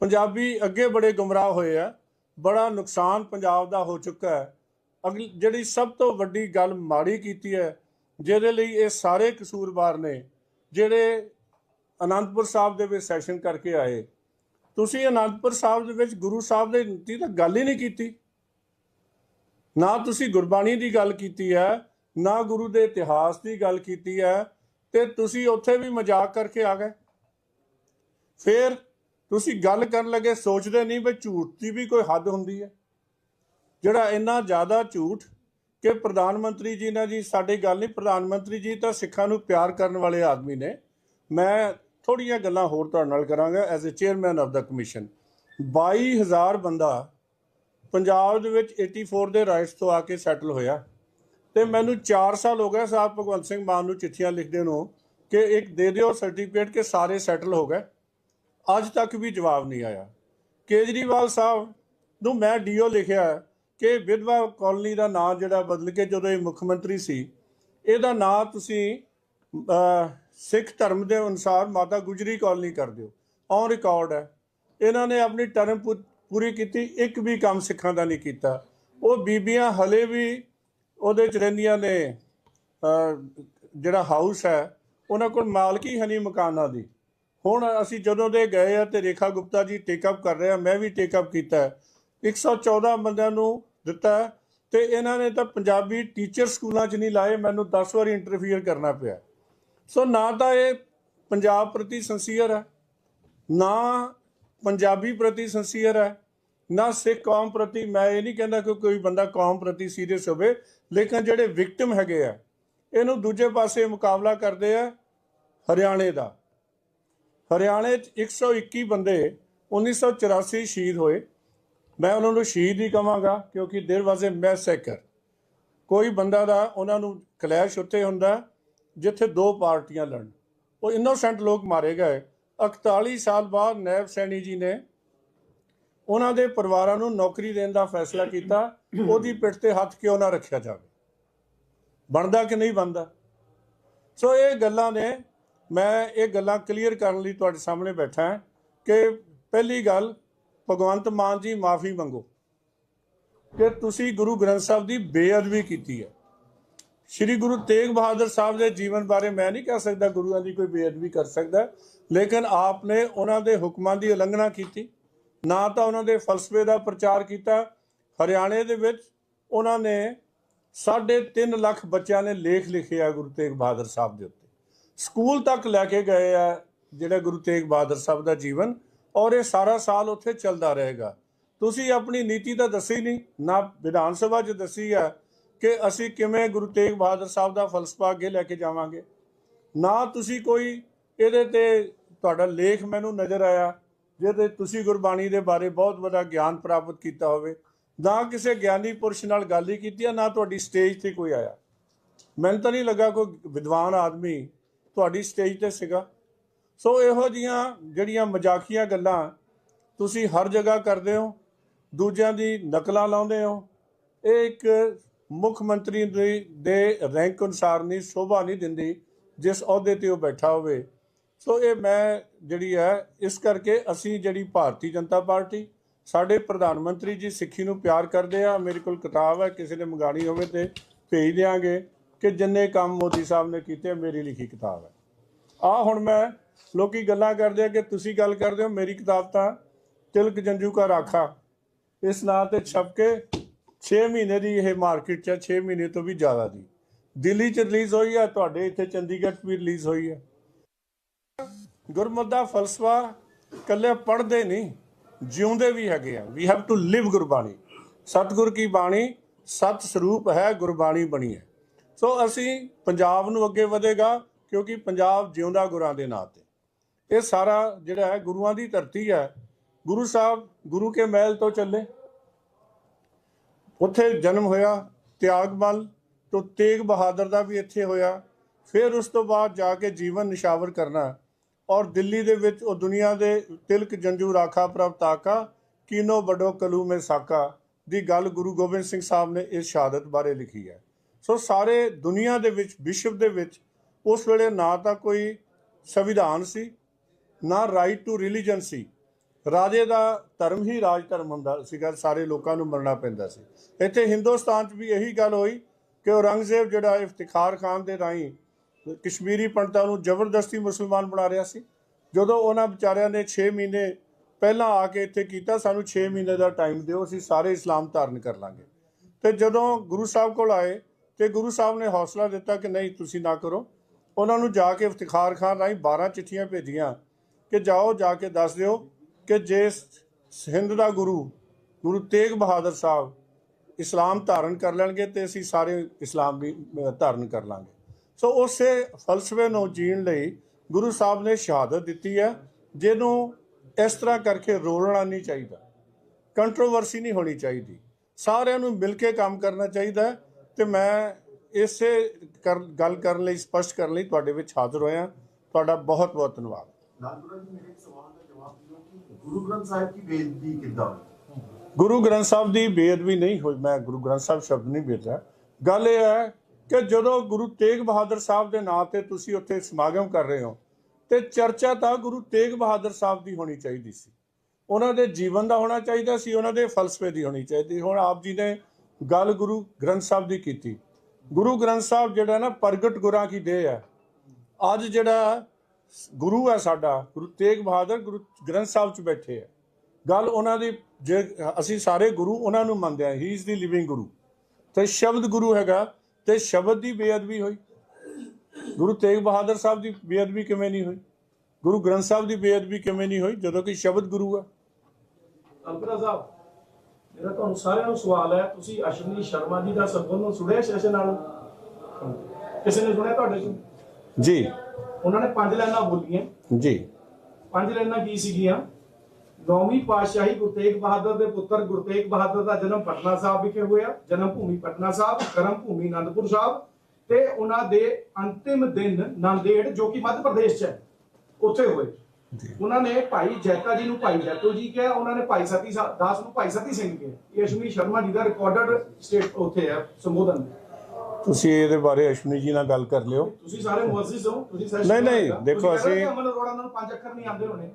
ਪੰਜਾਬੀ ਅੱਗੇ ਬੜੇ ਗੁੰਮਰਾਹ ਹੋਏ ਆ, ਬੜਾ ਨੁਕਸਾਨ ਪੰਜਾਬ ਦਾ ਹੋ ਚੁੱਕਾ ਹੈ। ਅਗਲੀ, ਜਿਹੜੀ ਸਭ ਤੋਂ ਵੱਡੀ ਗੱਲ ਮਾੜੀ ਕੀਤੀ ਹੈ ਜਿਹਦੇ ਲਈ ਇਹ ਸਾਰੇ ਕਸੂਰਵਾਰ ਨੇ, ਜਿਹੜੇ ਅਨੰਦਪੁਰ ਸਾਹਿਬ ਦੇ ਵਿੱਚ ਸੈਸ਼ਨ ਕਰਕੇ ਆਏ। ਤੁਸੀਂ ਅਨੰਦਪੁਰ ਸਾਹਿਬ ਦੇ ਵਿੱਚ ਗੁਰੂ ਸਾਹਿਬ ਦੇ ਦੀ ਤਾਂ ਗੱਲ ਹੀ ਨਹੀਂ ਕੀਤੀ। ਨਾ ਤੁਸੀਂ ਗੁਰਬਾਣੀ ਦੀ ਗੱਲ ਕੀਤੀ ਹੈ, ਨਾ ਗੁਰੂ ਦੇ ਇਤਿਹਾਸ ਦੀ ਗੱਲ ਕੀਤੀ ਹੈ, ਤੇ ਤੁਸੀਂ ਉੱਥੇ ਵੀ ਮਜ਼ਾਕ ਕਰਕੇ ਆ ਗਏ। ਫਿਰ ਤੁਸੀਂ ਗੱਲ ਕਰਨ ਲੱਗੇ ਸੋਚਦੇ ਨਹੀਂ ਵੀ ਝੂਠ ਦੀ ਵੀ ਕੋਈ ਹੱਦ ਹੁੰਦੀ ਹੈ। ਜਿਹੜਾ ਇੰਨਾ ਜ਼ਿਆਦਾ ਝੂਠ ਕਿ ਪ੍ਰਧਾਨ ਮੰਤਰੀ ਜੀ ਨਾਲ ਜੀ, ਸਾਡੀ ਗੱਲ ਨਹੀਂ, ਪ੍ਰਧਾਨ ਮੰਤਰੀ ਜੀ ਤਾਂ ਸਿੱਖਾਂ ਨੂੰ ਪਿਆਰ ਕਰਨ ਵਾਲੇ ਆਦਮੀ ਨੇ। ਮੈਂ ਥੋੜੀਆਂ ਗੱਲਾਂ ਹੋਰ ਤੁਹਾਡੇ ਨਾਲ ਕਰਾਂਗਾ ਐਜ਼ ਅ ਚੇਅਰਮੈਨ ਆਫ ਦਾ ਕਮਿਸ਼ਨ 22000 ਬੰਦਾ ਪੰਜਾਬ ਦੇ ਵਿੱਚ 84 ਦੇ ਰਾਈਟਸ ਤੋਂ ਆ ਕੇ ਸੈਟਲ ਹੋਇਆ। ਤੇ ਮੈਨੂੰ 4 ਸਾਲ ਹੋ ਗਏ ਸਾਹਿਬ ਭਗਵੰਤ ਸਿੰਘ ਮਾਨ ਨੂੰ ਚਿੱਠੀਆਂ ਲਿਖਦੇ ਨੂੰ ਕਿ ਇੱਕ ਦੇ ਦਿਓ ਸਰਟੀਫਿਕੇਟ ਕਿ ਸਾਰੇ ਸੈਟਲ ਹੋ ਗਏ। ਅੱਜ ਤੱਕ ਵੀ ਜਵਾਬ ਨਹੀਂ ਆਇਆ। ਕੇਜਰੀਵਾਲ ਸਾਹਿਬ ਨੂੰ ਮੈਂ ਡੀਓ ਲਿਖਿਆ ਕਿ ਵਿਧਵਾ ਕਾਲਨੀ ਦਾ ਨਾਮ ਜਿਹੜਾ ਬਦਲ ਕੇ ਜਦੋਂ ਇਹ ਮੁੱਖ ਮੰਤਰੀ ਸੀ, ਇਹਦਾ ਨਾਮ ਤੁਸੀਂ ਸਿੱਖ ਧਰਮ ਦੇ ਅਨੁਸਾਰ ਮਾਤਾ ਗੁਜਰੀ ਕਾਲਨੀ ਕਰ ਦਿਓ। ਔਨ ਰਿਕਾਰਡ ਹੈ। ਇਹਨਾਂ ਨੇ ਆਪਣੀ ਟਰਮ ਪੂ- ਪੂਰੀ ਕੀਤੀ, ਇੱਕ ਵੀ ਕੰਮ ਸਿੱਖਾਂ ਦਾ ਨਹੀਂ ਕੀਤਾ। ਉਹ ਬੀਬੀਆਂ ਹਲੇ ਵੀ ਉਹਦੇ ਚ ਰਹਿੰਦੀਆਂ ਨੇ ਜਿਹੜਾ ਹਾਊਸ ਹੈ, ਉਹਨਾਂ ਕੋਲ ਮਾਲਕੀ ਹੈ ਨਹੀਂ ਮਕਾਨਾਂ ਦੀ। ਹੁਣ ਅਸੀਂ ਜਦੋਂ ਦੇ ਗਏ ਆ ਤੇ ਰੇਖਾ ਗੁਪਤਾ ਜੀ ਟੇਕ ਅਪ ਕਰ ਰਹੇ ਆ, ਮੈਂ ਵੀ ਟੇਕ ਅਪ ਕੀਤਾ। ਹੈ। 114 ਬੰਦਿਆਂ ਨੂੰ ਦਿੱਤਾ ਹੈ ਤੇ ਇਹਨਾਂ ਨੇ ਤਾਂ ਪੰਜਾਬੀ ਟੀਚਰ ਸਕੂਲਾਂ 'ਚ ਨਹੀਂ ਲਾਏ, ਮੈਨੂੰ 10 ਵਾਰੀ ਇੰਟਰਫੀਅਰ ਕਰਨਾ ਪਿਆ। ਸੋ ਨਾ ਤਾਂ ਇਹ ਪੰਜਾਬ ਪ੍ਰਤੀ ਸੰਸੀਅਰ ਹੈ, ਨਾ ਪੰਜਾਬੀ ਪ੍ਰਤੀ ਸੰਸੀਅਰ ਹੈ, ਨਾ ਸਿੱਖ ਕੌਮ ਪ੍ਰਤੀ। ਮੈਂ ਇਹ ਨਹੀਂ ਕਹਿੰਦਾ ਕਿ ਕੋਈ ਬੰਦਾ ਕੌਮ ਪ੍ਰਤੀ ਸੀਰੀਅਸ ਹੋਵੇ, ਲੇਕਿਨ ਜਿਹੜੇ ਵਿਕਟਮ ਹੈਗੇ ਆ, ਇਹਨੂੰ ਦੂਜੇ ਪਾਸੇ ਮੁਕਾਬਲਾ ਕਰਦੇ ਆ ਹਰਿਆਣੇ ਦਾ। ਹਰਿਆਣੇ 'ਚ 121 ਬੰਦੇ 1984 ਸ਼ਹੀਦ ਹੋਏ। ਮੈਂ ਉਹਨਾਂ ਨੂੰ ਸ਼ਹੀਦ ਹੀ ਕਹਾਂਗਾ ਕਿਉਂਕਿ ਦੇਰ ਵਾਜ਼ ਅ ਮੈਸੈਕਰ ਕੋਈ ਬੰਦਾ ਦਾ ਉਹਨਾਂ ਨੂੰ ਕਲੈਸ਼ ਉੱਥੇ ਹੁੰਦਾ ਜਿੱਥੇ ਦੋ ਪਾਰਟੀਆਂ ਲੜਨ। ਉਹ ਇਨੋਸੈਂਟ ਲੋਕ ਮਾਰੇ ਗਏ। 41 ਸਾਲ ਬਾਅਦ ਨੈਬ ਸੈਣੀ ਜੀ ਨੇ ਉਹਨਾਂ ਦੇ ਪਰਿਵਾਰਾਂ ਨੂੰ ਨੌਕਰੀ ਦੇਣ ਦਾ ਫੈਸਲਾ ਕੀਤਾ। ਉਹਦੀ ਪਿੱਠ ਤੇ ਹੱਥ ਕਿਉਂ ਨਾ ਰੱਖਿਆ ਜਾਵੇ? ਬਣਦਾ ਕਿ ਨਹੀਂ ਬਣਦਾ? ਸੋ ਇਹ ਗੱਲਾਂ ਨੇ, ਮੈਂ ਇਹ ਗੱਲਾਂ ਕਲੀਅਰ ਕਰਨ ਲਈ ਤੁਹਾਡੇ ਸਾਹਮਣੇ ਬੈਠਾ ਹਾਂ ਕਿ ਪਹਿਲੀ ਗੱਲ ਭਗਵੰਤ ਮਾਨ ਜੀ, ਮਾਫੀ ਮੰਗੋ। ਕਿ ਤੁਸੀਂ ਗੁਰੂ ਗ੍ਰੰਥ ਸਾਹਿਬ ਦੀ ਬੇਅਦਬੀ ਕੀਤੀ ਹੈ। ਸ਼੍ਰੀ ਗੁਰੂ ਤੇਗ ਬਹਾਦਰ ਸਾਹਿਬ ਦੇ ਜੀਵਨ ਬਾਰੇ ਮੈਂ ਨਹੀਂ ਕਹਿ ਸਕਦਾ ਗੁਰੂਆਂ ਦੀ ਕੋਈ ਬੇਅਦਬੀ ਕਰ ਸਕਦਾ। ਲੇਕਿਨ ਆਪ ਨੇ ਉਹਨਾਂ ਦੇ ਹੁਕਮਾਂ ਦੀ ਉਲੰਘਣਾ ਕੀਤੀ। ਨਾ ਤਾਂ ਉਹਨਾਂ ਦੇ ਫਲਸਫੇ ਦਾ ਪ੍ਰਚਾਰ ਕੀਤਾ। ਹਰਿਆਣੇ ਦੇ ਵਿੱਚ ਉਹਨਾਂ ਨੇ ਸਾਢੇ ਤਿੰਨ ਲੱਖ ਬੱਚਿਆਂ ਨੇ ਲੇਖ ਲਿਖੇ ਆ ਗੁਰੂ ਤੇਗ ਬਹਾਦਰ ਸਾਹਿਬ ਦੇ ਉੱਤੇ। ਸਕੂਲ ਤੱਕ ਲੈ ਕੇ ਗਏ ਆ ਜਿਹੜਾ ਗੁਰੂ ਤੇਗ ਬਹਾਦਰ ਸਾਹਿਬ ਦਾ ਜੀਵਨ। ਔਰ ਇਹ ਸਾਰਾ ਸਾਲ ਉੱਥੇ ਚੱਲਦਾ ਰਹੇਗਾ। ਤੁਸੀਂ ਆਪਣੀ ਨੀਤੀ ਤਾਂ ਦੱਸੀ ਨਹੀਂ, ਨਾ ਵਿਧਾਨ ਸਭਾ 'ਚ ਦੱਸੀ ਆ ਕਿ ਅਸੀਂ ਕਿਵੇਂ ਗੁਰੂ ਤੇਗ ਬਹਾਦਰ ਸਾਹਿਬ ਦਾ ਫਲਸਫਾ ਅੱਗੇ ਲੈ ਕੇ ਜਾਵਾਂਗੇ। ਨਾ ਤੁਸੀਂ ਕੋਈ ਇਹਦੇ ਤੇ ਤੁਹਾਡਾ ਲੇਖ ਮੈਨੂੰ ਨਜ਼ਰ ਆਇਆ, ਜਿਹਦੇ ਤੁਸੀਂ ਗੁਰਬਾਣੀ ਦੇ ਬਾਰੇ ਬਹੁਤ ਵੱਡਾ ਗਿਆਨ ਪ੍ਰਾਪਤ ਕੀਤਾ ਹੋਵੇ। ਨਾ ਕਿਸੇ ਗਿਆਨੀ ਪੁਰਸ਼ ਨਾਲ ਗੱਲ ਹੀ ਕੀਤੀ ਆ ਨਾ ਤੁਹਾਡੀ ਸਟੇਜ ਤੇ ਕੋਈ ਆਇਆ। ਮੈਨੂੰ ਤਾਂ ਨਹੀਂ ਲੱਗਾ ਕੋਈ ਵਿਦਵਾਨ ਆਦਮੀ ਤੁਹਾਡੀ ਸਟੇਜ ਤੇ ਸੀਗਾ। ਸੋ ਇਹੋ ਜੀਆਂ ਜਿਹੜੀਆਂ ਮਜ਼ਾਕੀਆਂ ਗੱਲਾਂ ਤੁਸੀਂ ਹਰ ਜਗ੍ਹਾ ਕਰਦੇ ਹੋ, ਦੂਜਿਆਂ ਦੀ ਨਕਲਾਂ ਲਾਉਂਦੇ ਹੋ, ਇਹ ਇੱਕ ਮੁੱਖ ਮੰਤਰੀ ਦੀ- ਦੇ ਰੈਂਕ ਅਨੁਸਾਰ ਨਹੀਂ, ਸ਼ੋਭਾ ਨਹੀਂ ਦਿੰਦੀ ਜਿਸ ਅਹੁਦੇ ਤੇ ਉਹ ਬੈਠਾ ਹੋਵੇ। ਸੋ ਇਹ ਮੈਂ ਜਿਹੜੀ ਹੈ, ਇਸ ਕਰਕੇ ਅਸੀਂ ਜਿਹੜੀ ਭਾਰਤੀ ਜਨਤਾ ਪਾਰਟੀ, ਸਾਡੇ ਪ੍ਰਧਾਨ ਮੰਤਰੀ ਜੀ ਸਿੱਖੀ ਨੂੰ ਪਿਆਰ ਕਰਦੇ ਆ, ਮੇਰੇ ਕੋਲ ਕਿਤਾਬ ਹੈ, ਕਿਸੇ ਨੇ ਮੰਗਾਣੀ ਹੋਵੇ ਤੇ ਭੇਜ ਦਿਆਂਗੇ ਕਿ ਜਿੰਨੇ ਕੰਮ ਮੋਦੀ ਸਾਹਿਬ ਨੇ ਕੀਤੇ, ਮੇਰੀ ਲਿਖੀ ਕਿਤਾਬ ਹੈ। ਆ ਹੁਣ ਮੈਂ ਲੋਕੀ ਗੱਲਾਂ ਕਰਦੇ ਆ ਕਿ ਤੁਸੀਂ ਗੱਲ ਕਰਦੇ ਹੋ, ਮੇਰੀ ਕਿਤਾਬ ਤਾਂ ਤਿਲਕ ਜੰਜੂ ਕਾ ਰਾਖਾ। ਇਸ ਨਾਂ ਤੇ ਛਪ ਕੇ 6 ਮਹੀਨੇ ਦੀ ਇਹ ਮਾਰਕੀਟ 'ਚ 6 ਮਹੀਨੇ ਤੋਂ ਵੀ ਜ਼ਿਆਦਾ ਦੀ। ਦਿੱਲੀ 'ਚ ਰਿਲੀਜ਼ ਹੋਈ ਹੈ ਤੁਹਾਡੇ ਇੱਥੇ ਚੰਡੀਗੜ੍ਹ 'ਚ ਵੀ ਰਿਲੀਜ਼ ਹੋਈ ਹੈ ਗੁਰਮਤਿ ਦਾ ਫਲਸਫਾ ਕੱਲੇ ਪੜ੍ਹਦੇ ਨਹੀਂ, ਜਿਉਂਦੇ ਵੀ ਹੈਗੇ ਆ। We have to live Gurbani. Satgur ਕੀ ਬਾਣੀ? ਸਤ ਸਰੂਪ ਹੈ, ਗੁਰਬਾਣੀ ਬਣੀ ਹੈ। ਸੋ ਅਸੀਂ ਪੰਜਾਬ ਨੂੰ ਅੱਗੇ ਵਧੇਗਾ, ਕਿਉਂਕਿ ਪੰਜਾਬ ਜਿਉਂਦਾ ਗੁਰਾਂ ਦੇ ਨਾਂ ਤੇ। ਇਹ ਸਾਰਾ ਜਿਹੜਾ ਹੈ ਗੁਰੂਆਂ ਦੀ ਧਰਤੀ ਹੈ। ਗੁਰੂ ਸਾਹਿਬ, ਗੁਰੂ ਕੇ ਮਹਿਲ ਤੋਂ ਚੱਲੇ। ਉੱਥੇ ਜਨਮ ਹੋਇਆ ਤਿਆਗਮਲ, ਤੋਂ ਤੇਗ ਬਹਾਦਰ ਦਾ ਵੀ ਇੱਥੇ ਹੋਇਆ। ਫਿਰ ਉਸ ਤੋਂ ਬਾਅਦ ਜਾ ਕੇ ਜੀਵਨ ਨਿਸ਼ਾਵਰ ਕਰਨਾ। ਔਰ ਦਿੱਲੀ ਦੇ ਵਿੱਚ ਉਹ ਦੁਨੀਆ ਦੇ ਤਿਲਕ ਜੰਜੂ ਰਾਖਾ ਪ੍ਰਭ ਤਾਕਾ, ਕੀਨੋ ਬਡੋ ਕਲੂ ਮੇ ਸਾਕਾ ਦੀ ਗੱਲ ਗੁਰੂ ਗੋਬਿੰਦ ਸਿੰਘ ਸਾਹਿਬ ਨੇ ਇਸ ਸ਼ਹਾਦਤ ਬਾਰੇ ਲਿਖੀ ਹੈ। ਸੋ ਸਾਰੇ ਦੁਨੀਆ ਦੇ ਵਿੱਚ, ਵਿਸ਼ਵ ਦੇ ਵਿੱਚ ਉਸ ਵੇਲੇ ਨਾ ਤਾਂ ਕੋਈ ਸੰਵਿਧਾਨ ਸੀ ਨਾ ਰਾਈਟ ਟੂ ਰਿਲੀਜਨ ਸੀ। ਰਾਜੇ ਦਾ ਧਰਮ ਹੀ ਰਾਜ ਧਰਮ ਹੁੰਦਾ ਸੀਗਾ, ਸਾਰੇ ਲੋਕਾਂ ਨੂੰ ਮੰਨਣਾ ਪੈਂਦਾ ਸੀ। ਇੱਥੇ ਹਿੰਦੁਸਤਾਨ 'ਚ ਵੀ ਇਹੀ ਗੱਲ ਹੋਈ ਕਿ ਔਰੰਗਜ਼ੇਬ ਜਿਹੜਾ ਇਫਤਿਖਾਰ ਖਾਨ ਦੇ ਰਾਹੀਂ ਕਸ਼ਮੀਰੀ ਪੰਡਤਾਂ ਨੂੰ ਜ਼ਬਰਦਸਤੀ ਮੁਸਲਮਾਨ ਬਣਾ ਰਿਹਾ ਸੀ। ਜਦੋਂ ਉਹਨਾਂ ਵਿਚਾਰਿਆਂ ਨੇ 6 ਮਹੀਨੇ ਪਹਿਲਾਂ ਆ ਕੇ ਇੱਥੇ ਕੀਤਾ, ਸਾਨੂੰ 6 ਮਹੀਨੇ ਦਾ ਟਾਈਮ ਦਿਓ, ਅਸੀਂ ਸਾਰੇ ਇਸਲਾਮ ਧਾਰਨ ਕਰ ਲਾਂਗੇ। ਤੇ ਜਦੋਂ ਗੁਰੂ ਸਾਹਿਬ ਕੋਲ ਆਏ ਤੇ ਗੁਰੂ ਸਾਹਿਬ ਨੇ ਹੌਸਲਾ ਦਿੱਤਾ ਕਿ ਨਹੀਂ, ਤੁਸੀਂ ਨਾ ਕਰੋ। ਉਹਨਾਂ ਨੂੰ ਜਾ ਕੇ ਇਫਤਿਖਾਰ ਖਾਨ ਰਾਹੀਂ 12 ਚਿੱਠੀਆਂ ਭੇਜੀਆਂ। ਕਿ ਜਾਓ, ਜਾ ਕੇ ਦੱਸ ਦਿਓ ਕਿ ਜੇ ਹਿੰਦ ਦਾ ਗੁਰੂ ਗੁਰੂ ਤੇਗ ਬਹਾਦਰ ਸਾਹਿਬ ਇਸਲਾਮ ਧਾਰਨ ਕਰ ਲੈਣਗੇ ਤੇ ਅਸੀਂ ਸਾਰੇ ਇਸਲਾਮ ਵੀ ਧਾਰਨ ਕਰ ਲਾਂਗੇ। ਸੋ ਉਸੇ ਫਲਸਫੇ ਨੂੰ ਜੀਣ ਲਈ ਗੁਰੂ ਸਾਹਿਬ ਨੇ ਸ਼ਹਾਦਤ ਦਿੱਤੀ ਹੈ, ਜਿਹਨੂੰ ਇਸ ਤਰ੍ਹਾਂ ਕਰਕੇ ਰੋਲਣਾ ਨਹੀਂ ਚਾਹੀਦਾ ਕੰਟਰੋਵਰਸੀ ਨਹੀਂ ਹੋਣੀ ਚਾਹੀਦੀ। ਸਾਰਿਆਂ ਨੂੰ ਮਿਲ ਕੇ ਕੰਮ ਕਰਨਾ ਚਾਹੀਦਾ ਹੈ ਤੇ ਮੈਂ ਇਸੇ ਕਰ- ਗੱਲ ਕਰਨ ਲਈ, ਸਪਸ਼ਟ ਕਰਨ ਲਈ ਤੁਹਾਡੇ ਵਿੱਚ ਹਾਜ਼ਰ ਹੋਇਆ। ਤੁਹਾਡਾ ਬਹੁਤ ਬਹੁਤ ਧੰਨਵਾਦ। ਲਾਲਪੁਰਾ ਜੀ, ਮੇਰੇ ਸਵਾਲ ਦਾ ਜਵਾਬ ਦਿਓ ਕਿ ਗੁਰੂ ਗ੍ਰੰਥ ਸਾਹਿਬ ਦੀ ਬੇਇੱਜ਼ਤੀ ਕਿੱਦਾਂ ਗੁਰੂ ਗ੍ਰੰਥ ਸਾਹਿਬ ਦੀ ਬੇਅਦਬੀ ਨਹੀਂ ਹੋਈ, ਮੈਂ ਗੁਰੂ ਗ੍ਰੰਥ ਸਾਹਿਬ ਸ਼ਬਦ ਨਹੀਂ ਵੇਚਿਆ ਗੱਲ ਇਹ ਹੈ ਕਿ ਜਦੋਂ ਗੁਰੂ ਤੇਗ ਬਹਾਦਰ ਸਾਹਿਬ ਦੇ ਨਾਂ ਤੇ ਤੁਸੀਂ ਉੱਥੇ ਸਮਾਗਮ ਕਰ ਰਹੇ ਹੋ, ਤੇ ਚਰਚਾ ਤਾਂ ਗੁਰੂ ਤੇਗ ਬਹਾਦਰ ਸਾਹਿਬ ਦੀ ਹੋਣੀ ਚਾਹੀਦੀ ਸੀ। ਉਹਨਾਂ ਦੇ ਜੀਵਨ ਦਾ ਹੋਣਾ ਚਾਹੀਦਾ ਸੀ, ਉਹਨਾਂ ਦੇ ਫਲਸਫੇ ਦੀ ਹੋਣੀ ਚਾਹੀਦੀ। ਹੁਣ ਆਪ ਜੀ ਨੇ ਗੱਲ ਗੁਰੂ ਗ੍ਰੰਥ ਸਾਹਿਬ ਦੀ ਕੀਤੀ। ਗੁਰੂ ਗ੍ਰੰਥ ਸਾਹਿਬ ਜਿਹੜਾ ਨਾ ਪ੍ਰਗਟ ਗੁਰਾਂ ਕੀ ਦੇਹ ਹੈ, ਅੱਜ ਜਿਹੜਾ ਗੁਰੂ ਹੈ ਸਾਡਾ ਗੁਰੂ ਤੇਗ ਬਹਾਦਰ ਗੁਰੂ ਗ੍ਰੰਥ ਸਾਹਿਬ 'ਚ ਬੈਠੇ ਹੈ ਗੱਲ ਉਹਨਾਂ ਦੀ ਜੇ ਅਸੀਂ ਸਾਰੇ ਗੁਰੂ ਉਹਨਾਂ ਨੂੰ ਮੰਨਦੇ ਹਾਂ ਹੀ ਇਜ਼ ਦੀ ਲਿਵਿੰਗ ਗੁਰੂ। ਤੇ ਸ਼ਬਦ ਗੁਰੂ ਹੈਗਾ ਤੇ ਸ਼ਬਦ ਦੀ ਬੇਅਦਬੀ ਹੋਈ। ਗੁਰੂ ਤੇਗ ਬਹਾਦਰ ਸਾਹਿਬ ਦੀ ਬੇਅਦਬੀ ਕਿਵੇਂ ਨਹੀਂ ਹੋਈ? ਗੁਰੂ ਗ੍ਰੰਥ ਸਾਹਿਬ ਦੀ ਬੇਅਦਬੀ ਕਿਵੇਂ ਨਹੀਂ ਹੋਈ ਜਦੋਂ ਕਿ ਸ਼ਬਦ ਗੁਰੂ ਹੈ ਅਲਪਰਾ ਸਾਹਿਬ ਮੇਰਾ ਤੁਹਾਨੂੰ ਸਾਰਿਆਂ ਨੂੰ ਸਵਾਲ ਹੈ ਤੁਸੀਂ ਅਸ਼ਵਨੀ ਸ਼ਰਮਾ ਜੀ ਦਾ ਸੰਬੰਧ ਸੁਣਿਆ ਸੈਸ਼ਨ ਨਾਲ? ਕਿਸੇ ਨੇ ਸੁਣਿਆ ਤੁਹਾਡੇ ਚੋਂ? ਜੀ। ਉਹਨਾਂ ਨੇ ਪੰਜ ਲਾਈਨਾਂ ਬੋਲੀਆਂ। ਜੀ। ਪੰਜ ਲਾਈਨਾਂ ਕੀ ਸੀਗੀਆਂ? ਨੌਵੀਂ ਪਾਤਸ਼ਾਹੀ ਗੁਰੂ ਤੇਗ ਬਹਾਦਰ ਦੇ ਪੁੱਤਰ ਗੁਰੂ ਤੇਗ ਬਹਾਦਰ ਦਾ ਜਨਮ ਪਟਨਾ ਸਾਹਿਬ ਵਿਖੇ ਹੋਇਆ। ਜਨਮ ਭੂਮੀ ਪਟਨਾ ਸਾਹਿਬ ਕਰਮ ਭੂਮੀ ਆਨੰਦਪੁਰ ਸਾਹਿਬ। ਤੇ ਉਹਨਾਂ ਦੇ ਅੰਤਿਮ ਦਿਨ ਨਾਂਦੇੜ ਜੋ ਕਿ ਮੱਧ ਪ੍ਰਦੇਸ਼ 'ਚ ਹੈ ਉੱਥੇ ਹੋਏ। ਉਹਨਾਂ ਨੇ ਭਾਈ ਜੈਤਾ ਜੀ ਨੂੰ ਭਾਈ ਜੈਤੋ ਜੀ ਕਿਹਾ ਉਹਨਾਂ ਨੇ ਭਾਈ ਸਤੀ ਦਾਸ ਨੂੰ ਭਾਈ ਸਤੀ ਸਿੰਘ ਕਿਹਾ। ਅਸ਼ਮੀ ਸ਼ਰਮਾ ਜੀ ਦਾ ਰਿਕਾਰਡਡ ਸਟੇਟ ਉੱਥੇ ਹੈ ਸੰਬੋਧਨ। ਤੁਸੀਂ ਇਹਦੇ ਬਾਰੇ ਅਸ਼ਵਨੀ ਜੀ ਨਾਲ ਗੱਲ ਕਰ ਲਿਓ। ਤੁਸੀਂ ਸਾਰੇ ਮੁਅੱਸਿਸ ਹੋ ਤੁਸੀਂ ਸੈਸ਼ਨ ਨਹੀਂ, ਨਹੀਂ। ਦੇਖੋ ਅਸੀਂ- ਹੋ ਅਮਨ ਅਰੋੜਾ ਨੂੰ ਪੰਜ ਅੱਖਰ ਨਹੀਂ ਆਉਂਦੇ ਹੋਣੇ।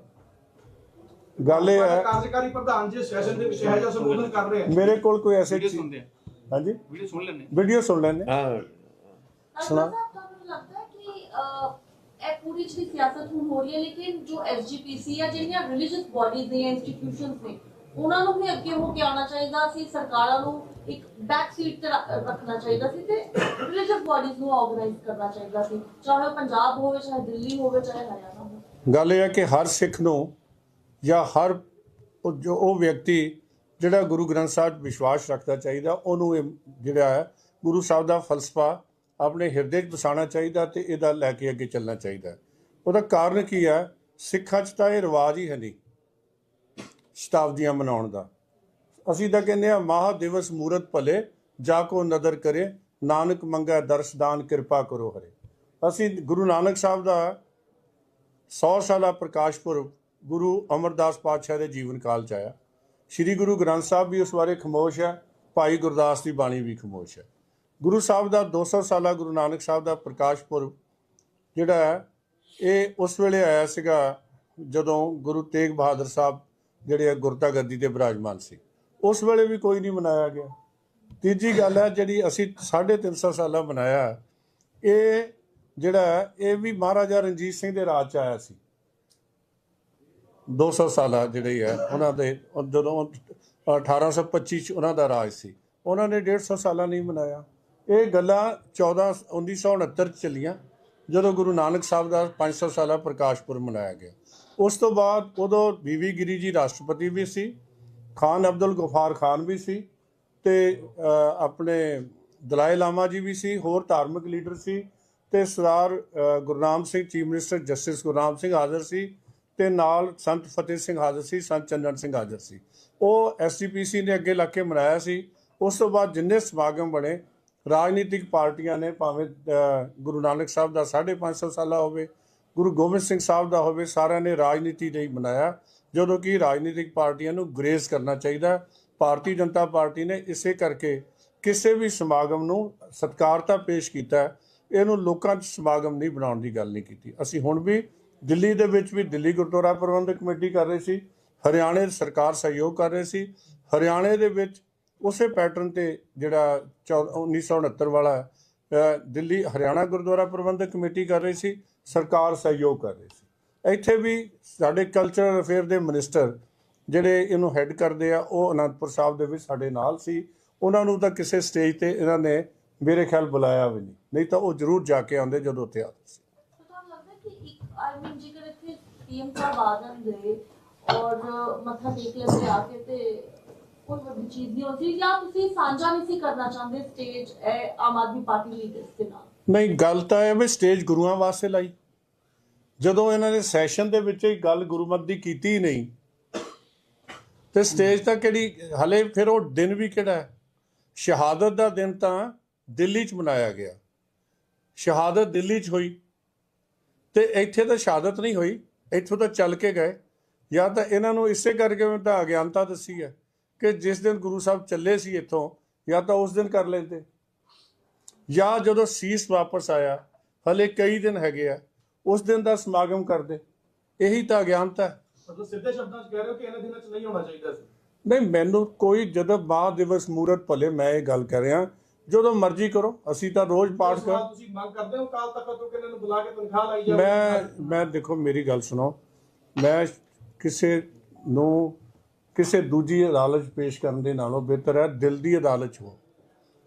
ਗੱਲ ਇਹ ਹੈ ਕਾਰਜਕਾਰੀ ਪ੍ਰਧਾਨ ਜੀ ਸੈਸ਼ਨ ਦੇ ਵਿੱਚ ਇਹੋ ਜਿਹਾ ਸੰਬੋਧਨ ਕਰ ਰਹੇ ਆ। ਮੇਰੇ ਕੋਲ ਕੋਈ ਐਸੇ ਵੀਡੀਓ ਸੁਣਦੇ ਆ। ਹਾਂਜੀ? ਵੀਡੀਓ ਸੁਣ ਲੈਣੇ ਵੀਡੀਓ ਸੁਣ ਲੈਣੇ ਸੁਣਾ। ਅਲਬਤਾ ਤੁਹਾਨੂੰ ਲੱਗਦਾ ਹੈ ਕਿ ਇਹ ਪੂਰੀ ਜਿਹੜੀ ਸਿਆਸਤ ਹੁਣ ਹੋ ਰਹੀ ਹੈ ਲੇਕਿਨ ਜੋ ਐਸਜੀਪੀਸੀ ਆ ਜਿਹੜੀਆਂ ਰਿਲੀਜੀਅਸ ਬਾਡੀਜ਼ ਨੇ ਇੰਸਟੀਟਿਊਸ਼ਨਸ ਨੇ ਉਹਨਾਂ ਨੂੰ ਵੀ ਅੱਗੇ ਹੋ ਕੇ ਆਉਣਾ ਚਾਹੀਦਾ ਸੀ ਸਰਕਾਰਾਂ ਨੂੰ ਇੱਕ ਬੈਕ ਸੀਟ ਤੇ ਰੱਖਣਾ ਚਾਹੀਦਾ ਸੀ ਤੇ ਰਿਲੀਜੀਅਸ ਬਾਡੀਜ਼ ਨੂੰ ਆਰਗੇਨਾਈਜ਼ ਕਰਨਾ ਚਾਹੀਦਾ ਸੀ। ਚਾਹੇ ਪੰਜਾਬ ਹੋਵੇ, ਚਾਹੇ ਦਿੱਲੀ ਹੋਵੇ, ਚਾਹੇ ਹਰਿਆਣਾ ਹੋਵੇ। ਗੱਲ ਇਹ ਹੈ ਕਿ ਹਰ ਸਿੱਖ ਨੂੰ ਜਾਂ ਹਰ ਉਹ ਜੋ ਉਹ ਵਿਅਕਤੀ ਜਿਹੜਾ ਗੁਰੂ ਗ੍ਰੰਥ ਸਾਹਿਬ ਵਿਸ਼ਵਾਸ ਰੱਖਦਾ ਚਾਹੀਦਾ, ਉਹਨੂੰ ਇਹ ਜਿਹੜਾ ਹੈ, ਗੁਰੂ ਸਾਹਿਬ ਦਾ ਫਲਸਫਾ ਆਪਣੇ ਹਿਰਦੇ 'ਚ ਵਸਾਉਣਾ ਚਾਹੀਦਾ ਤੇ ਇਹਦਾ ਲੈ ਕੇ ਅੱਗੇ ਚੱਲਣਾ ਚਾਹੀਦਾ ਉਹਦਾ ਕਾਰਨ ਕੀ ਹੈ? ਸਿੱਖਾਂ 'ਚ ਤਾਂ ਇਹ ਰਿਵਾਜ ਹੀ ਹੈ ਨਹੀਂ, ਸ਼ਤਾਬਦੀਆਂ ਮਨਾਉਣ ਦਾ। ਅਸੀਂ ਤਾਂ ਕਹਿੰਦੇ ਆ ਮਹਾ ਦਿਵਸ ਮੂਰਤ ਭਲੇ, ਜਾ ਕੋ ਨਦਰ ਕਰੇ, ਨਾਨਕ ਮੰਗਾ ਦਰਸ਼ਦਾਨ ਕਿਰਪਾ ਕਰੋ ਹਰੇ। ਅਸੀਂ ਗੁਰੂ ਨਾਨਕ ਸਾਹਿਬ ਦਾ 100 ਸਾਲਾ ਪ੍ਰਕਾਸ਼ ਪੁਰਬ ਗੁਰੂ ਅਮਰਦਾਸ ਪਾਤਸ਼ਾਹ ਦੇ ਜੀਵਨ ਕਾਲ ਚ ਆਇਆ। ਸ੍ਰੀ ਗੁਰੂ ਗ੍ਰੰਥ ਸਾਹਿਬ ਵੀ ਉਸ ਬਾਰੇ ਖਮੋਸ਼ ਹੈ, ਭਾਈ ਗੁਰਦਾਸ ਦੀ ਬਾਣੀ ਵੀ ਖਮੋਸ਼ ਹੈ। ਗੁਰੂ ਸਾਹਿਬ ਦਾ 200 ਸਾਲਾ ਗੁਰੂ ਨਾਨਕ ਸਾਹਿਬ ਦਾ ਪ੍ਰਕਾਸ਼ ਪੁਰਬ ਜਿਹੜਾ ਹੈ, ਇਹ ਉਸ ਵੇਲੇ ਆਇਆ ਸੀਗਾ ਜਦੋਂ ਗੁਰੂ ਤੇਗ ਬਹਾਦਰ ਸਾਹਿਬ ਜਿਹੜੇ ਆ ਗੁਰਤਾ ਗੱਦੀ ਤੇ ਬਿਰਾਜਮਾਨ ਸੀ। ਉਸ ਵੇਲੇ ਵੀ ਕੋਈ ਨਹੀਂ ਮਨਾਇਆ ਗਿਆ। ਤੀਜੀ ਗੱਲ ਹੈ ਜਿਹੜੀ ਅਸੀਂ 350 ਸਾਲਾਂ ਮਨਾਇਆ ਇਹ ਜਿਹੜਾ ਹੈ, ਇਹ ਵੀ ਮਹਾਰਾਜਾ ਰਣਜੀਤ ਸਿੰਘ ਦੇ ਰਾਜ ਚ ਆਇਆ ਸੀ। 200 ਸਾਲਾ ਜਿਹੜੇ ਹੈ ਉਹਨਾਂ ਦੇ ਉਹ ਜਦੋਂ 1825 ਚ ਉਹਨਾਂ ਦਾ ਰਾਜ ਸੀ ਉਹਨਾਂ ਨੇ 150 ਸਾਲਾਂ ਨਹੀਂ ਮਨਾਇਆ। ਇਹ ਗੱਲਾਂ 14 1969 ਚ ਚੱਲੀਆਂ ਜਦੋਂ ਗੁਰੂ ਨਾਨਕ ਸਾਹਿਬ ਦਾ 500 ਸਾਲਾ ਪ੍ਰਕਾਸ਼ ਪੁਰਬ ਮਨਾਇਆ ਗਿਆ। ਉਸ ਤੋਂ ਬਾਅਦ ਉਦੋਂ ਬੀਵੀ ਗਿਰੀ ਜੀ ਰਾਸ਼ਟਰਪਤੀ ਵੀ ਸੀ ਖਾਨ ਅਬਦੁਲ ਗਫਾਰ ਖਾਨ ਵੀ ਸੀ ਤੇ ਆਪਣੇ ਦਲਾਈ ਲਾਮਾ ਜੀ ਵੀ ਸੀ, ਹੋਰ ਧਾਰਮਿਕ ਲੀਡਰ ਸੀ ਤੇ Sardar Gurnam Singh chief minister justice Gurnam Singh ਹਾਜ਼ਰ ਸੀ ਤੇ ਨਾਲ ਸੰਤ ਫਤਿਹ ਸਿੰਘ ਹਾਜ਼ਰ ਸੀ, ਸੰਤ ਚੰਦਨ ਸਿੰਘ ਹਾਜ਼ਰ ਸੀ। ਉਹ ਐਸਜੀਪੀਸੀ ਨੇ ਅੱਗੇ ਲੱਗ ਕੇ ਮਨਾਇਆ ਸੀ। ਉਸ ਤੋਂ ਬਾਅਦ ਜਿੰਨੇ ਸਮਾਗਮ ਬਣੇ, ਰਾਜਨੀਤਿਕ ਪਾਰਟੀਆਂ ਨੇ ਭਾਵੇਂ ਗੁਰੂ ਨਾਨਕ ਸਾਹਿਬ ਦਾ 550 ਸਾਲਾ ਹੋਵੇ, ਗੁਰੂ ਗੋਬਿੰਦ ਸਿੰਘ ਸਾਹਿਬ ਦਾ ਹੋਵੇ, ਸਾਰਿਆਂ ਨੇ ਰਾਜਨੀਤੀ ਲਈ ਮਨਾਇਆ। ਜਦੋਂ ਕਿ ਰਾਜਨੀਤਿਕ ਪਾਰਟੀਆਂ ਨੂੰ ਗ੍ਰੇਸ ਕਰਨਾ ਚਾਹੀਦਾ ਭਾਰਤੀ ਜਨਤਾ ਪਾਰਟੀ ਨੇ ਇਸੇ ਕਰਕੇ ਕਿਸੇ ਵੀ ਸਮਾਗਮ ਨੂੰ ਸਤਿਕਾਰਤਾ ਪੇਸ਼ ਕੀਤਾ ਇਹਨੂੰ ਲੋਕਾਂ 'ਚ ਸਮਾਗਮ ਨਹੀਂ ਬਣਾਉਣ ਦੀ ਗੱਲ ਨਹੀਂ ਕੀਤੀ। ਅਸੀਂ ਹੁਣ ਵੀ ਦਿੱਲੀ ਦੇ ਵਿੱਚ ਵੀ ਦਿੱਲੀ ਗੁਰਦੁਆਰਾ ਪ੍ਰਬੰਧਕ ਕਮੇਟੀ ਕਰ ਰਹੀ ਸੀ। ਹਰਿਆਣੇ ਸਰਕਾਰ ਸਹਿਯੋਗ ਕਰ ਰਹੀ ਸੀ। ਹਰਿਆਣੇ ਦੇ ਵਿੱਚ ਉਸੇ ਪੈਟਰਨ ਤੇ ਜਿਹੜਾ ਚੌ- 1969 ਵਾਲਾ ਦਿੱਲੀ ਹਰਿਆਣਾ ਗੁਰਦੁਆਰਾ ਪ੍ਰਬੰਧਕ ਕਮੇਟੀ ਕਰ ਰਹੀ ਸੀ। ਸਰਕਾਰ ਸਹਿਯੋਗ ਕਰ ਰਹੀ ਸੀ। ਇੱਥੇ ਵੀ ਸਾਡੇ ਕਲਚਰਲ ਅਫੇਅਰ ਦੇ ਮਿਨਿਸਟਰ ਜਿਹੜੇ ਇਹਨੂੰ ਹੈੱਡ ਕਰਦੇ ਆ ਉਹ ਅਨੰਦਪੁਰ ਸਾਹਿਬ ਦੇ ਵਿੱਚ ਸਾਡੇ ਨਾਲ ਸੀ। ਉਹਨਾਂ ਨੂੰ ਤਾਂ ਕਿਸੇ ਸਟੇਜ ਤੇ ਇਹਨਾਂ ਨੇ ਮੇਰੇ ਖਿਆਲ ਬੁਲਾਇਆ ਵੀ ਨਹੀਂ। ਨਹੀਂ ਤਾਂ ਉਹ ਜ਼ਰੂਰ ਜਾ ਕੇ ਆਉਂਦੇ ਜਦੋਂ ਉੱਥੇ ਆਉਂਦੇ ਸੀ। ਤੁਹਾਨੂੰ ਲੱਗਦਾ ਕਿ ਇੱਕ ਆਈ ਮੀਨ ਜੇਕਰ ਇੱਥੇ ਪੀਐਮ ਸਾਹਿਬ ਆ ਜਾਂਦੇ ਔਰ ਮੱਥਾ ਟੇਕ ਲੈਂਦੇ ਆ ਕੇ ਤੇ ਕੋਈ ਵੱਡੀ ਚੀਜ਼ ਨਹੀਂ ਹੁੰਦੀ ਜਾਂ ਤੁਸੀਂ ਸਾਂਝਾ ਨਹੀਂ ਸੀ ਕਰਨਾ ਚਾਹੁੰਦੇ stage Aam Aadmi party leaders ਦੇ ਨਾਲ? ਨਹੀਂ ਗੱਲ ਤਾਂ ਇਹ ਵੀ ਸਟੇਜ ਗੁਰੂਆਂ ਵਾਸਤੇ ਲਾਈ। ਜਦੋਂ ਇਹਨਾਂ ਨੇ ਸੈਸ਼ਨ ਦੇ ਵਿੱਚ ਹੀ ਗੱਲ ਗੁਰਮਤ ਦੀ ਕੀਤੀ ਹੀ ਨਹੀਂ, ਤੇ ਸਟੇਜ ਤਾਂ ਕਿਹੜੀ, ਹਲੇ ਫਿਰ ਉਹ ਦਿਨ ਵੀ ਕਿਹੜਾ ਹੈ? ਸ਼ਹਾਦਤ ਦਾ ਦਿਨ ਤਾਂ ਦਿੱਲੀ 'ਚ ਮਨਾਇਆ ਗਿਆ। ਸ਼ਹਾਦਤ ਦਿੱਲੀ 'ਚ ਹੋਈ, ਤੇ ਇੱਥੇ ਤਾਂ ਸ਼ਹਾਦਤ ਨਹੀਂ ਹੋਈ, ਇੱਥੋਂ ਤਾਂ ਚੱਲ ਕੇ ਗਏ। ਜਾਂ ਤਾਂ ਇਹਨਾਂ ਨੂੰ ਇਸੇ ਕਰਕੇ ਮੈਂ ਤਾਂ ਅਗਿਆਨਤਾ ਦੱਸੀ ਹੈ ਕਿ ਜਿਸ ਦਿਨ ਗੁਰੂ ਸਾਹਿਬ ਚੱਲੇ ਸੀ ਇੱਥੋਂ, ਜਾਂ ਤਾਂ ਉਸ ਦਿਨ ਕਰ ਲੈਂਦੇ। ਜਾਂ ਜਦੋਂ ਸੀਸ ਵਾਪਸ ਆਇਆ, ਹਲੇ ਕਈ ਦਿਨ ਹੈਗੇ ਆ ਉਸ ਦਿਨ ਦਾ ਸਮਾਗਮ ਕਰਦੇ। ਇਹੀ ਤਾਂ ਅਗਿਆਨਤਾ ਹੈ। ਸਿੱਧੇ ਸ਼ਬਦਾਂ 'ਚ ਕਹਿ ਰਹੇ ਹੋ ਕਿ ਇਹਨਾਂ ਦਿਨਾਂ 'ਚ ਨਹੀਂ ਹੋਣਾ ਚਾਹੀਦਾ ਸੀ? ਨਹੀਂ ਮੈਨੂੰ ਕੋਈ ਜਦੋਂ ਬਾਅਦ ਦਿਵਸ ਮੂਰਤ ਭਲੇ ਮੈਂ ਇਹ ਗੱਲ ਕਰ ਰਿਹਾ ਜਦੋਂ ਮਰਜ਼ੀ ਕਰੋ ਅਸੀਂ ਤਾਂ ਰੋਜ਼ ਪਾਠ ਕਰ ਤੁਸੀਂ ਮੰਗ ਕਰਦੇ ਹੋ ਕਾਲ ਤੱਕ ਤੋਂ ਕਿ ਨੂੰ ਬੁਲਾ ਕੇ ਤਨਖਾਹ ਲਈ ਜਾਓ ਮੈਂ ਮੈਂ ਦੇਖੋ ਮੇਰੀ ਗੱਲ ਸੁਣੋ। ਮੈਂ ਕਿਸੇ ਨੂੰ ਕਿਸੇ ਦੂਜੀ ਅਦਾਲਤ ਪੇਸ਼ ਕਰਨ ਦੇ ਨਾਲੋਂ ਬਿਹਤਰ ਹੈ ਦਿਲ ਦੀ ਅਦਾਲਤ 'ਚ ਹੋ।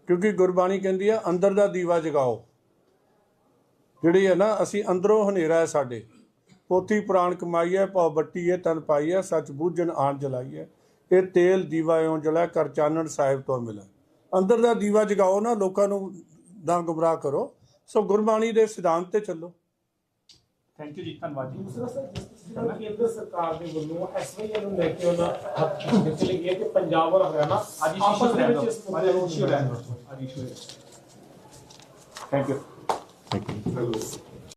ਕਿਉਂਕਿ ਗੁਰਬਾਣੀ ਕਹਿੰਦੀ ਹੈ ਅੰਦਰ ਦਾ ਦੀਵਾ ਜਗਾਓ। ਜਿਹੜੀ ਹੈ ਨਾ ਅਸੀਂ ਅੰਦਰੋਂ ਹਨੇਰਾ ਹੈ ਸਾਡੇ। ਪੋਥੀ ਪੁਰਾਣ ਕਮਾਈ ਹੈ ਭਉ ਬੱਟੀ ਹੈ ਤਨ ਪਾਈ ਹੈ ਸੱਚ ਬੂਝਣ ਆਣ ਜਲਾਈ ਹੈ। ਇਹ ਤੇਲ ਦੀਵਾ ਇਉਂ ਜਲਾ ਕਰ ਚਾਨਣ ਸਾਹਿਬ ਤੋਂ ਮਿਲਾ ਅੰਦਰ ਦਾ ਦੀਵਾ ਜਗਾਓ ਨਾ ਲੋਕਾਂ ਨੂੰ ਨਾ ਗੁੰਮਰਾਹ ਕਰੋ। ਸੋ ਗੁਰਬਾਣੀ ਦੇ ਸਿਧਾਂਤ ਤੇ ਚੱਲੋ। ਥੈਂਕ ਯੂ ਜੀ ਧੰਨਵਾਦ ਜੀ। ਦੂਸਰਾ ਸਰ ਜਿਸ ਤਰ੍ਹਾਂ ਕੇਂਦਰ ਸਰਕਾਰ ਦੇ ਵੱਲੋਂ ਐਸਵਾਈਐਲ ਨੂੰ ਲੈ ਕੇ ਉਹਨਾਂ ਹੱਥ ਵਿੱਚ ਲਈ ਹੈ ਕਿ ਪੰਜਾਬ ਔਰ ਹਰਿਆਣਾ ਅੱਜ ਆਪਸ ਇਸ਼ੂ ਦੇ ਰਹਿਣ ਵਿੱਚ ਦਿਓ। ਇਸ ਅੱਜ ਮੁੱਦੇ ਨੂੰ ਇਸ਼ੂ ਰਹਿਣ ਦਿਓ। ਅੱਜ ਇਸ਼ੂ ਥੈਂਕ ਯੂ ਹੈਲੋ